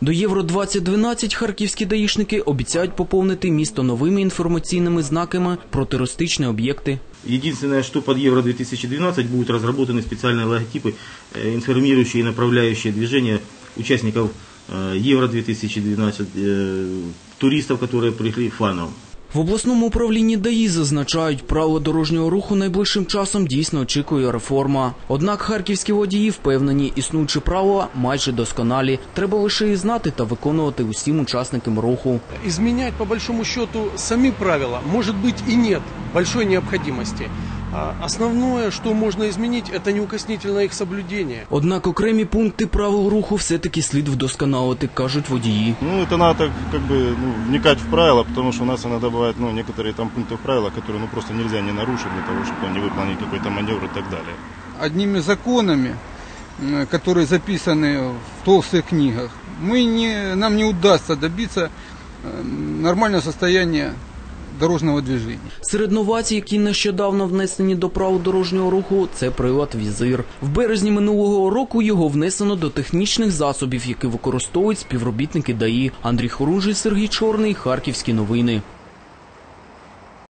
До Євро 2012 харківські даїшники обіцяють поповнити місто новими інформаційними знаками про туристичні об'єкти. Единственное, что под Евро-2012 будут разработаны специальные логотипы, э, информирующие и направляющие движение участников э, Евро-2012, э, туристов, которые пришли, фанов. В обласному управлінні ДАІ зазначають, право дорожнього руху найближчим часом дійсно очікує реформа. Однак харківські водії впевнені, існуючі правила майже досконалі. Треба лише і знати та виконувати усім учасникам руху. Зміняти, по большому счету самі правила, може бути і нет большой необходимости. А Основное, что можно изменить, это неукоснительное их соблюдение. Однак окремі пункти правил руху все-таки слід вдосконалити, кажуть водії. Ну, это надо как бы ну, вникать в правила, потому что у нас иногда бывают ну, некоторые там пункты в правилах, которые ну, просто нельзя не нарушить для того, чтобы не выполнить какой-то маневр и так далее. одними законами, м, которые записаны в толстых книгах, мы не, нам не удастся добиться э, нормального состояния дорожного движения. Серед новацій, які нещодавно внесені до правил дорожнього руху, це прилад візир. В березні минулого року його внесено до технічних засобів, які використовують співробітники ДАІ. Андрій Хоружий, Сергій Чорний, Харківські новини.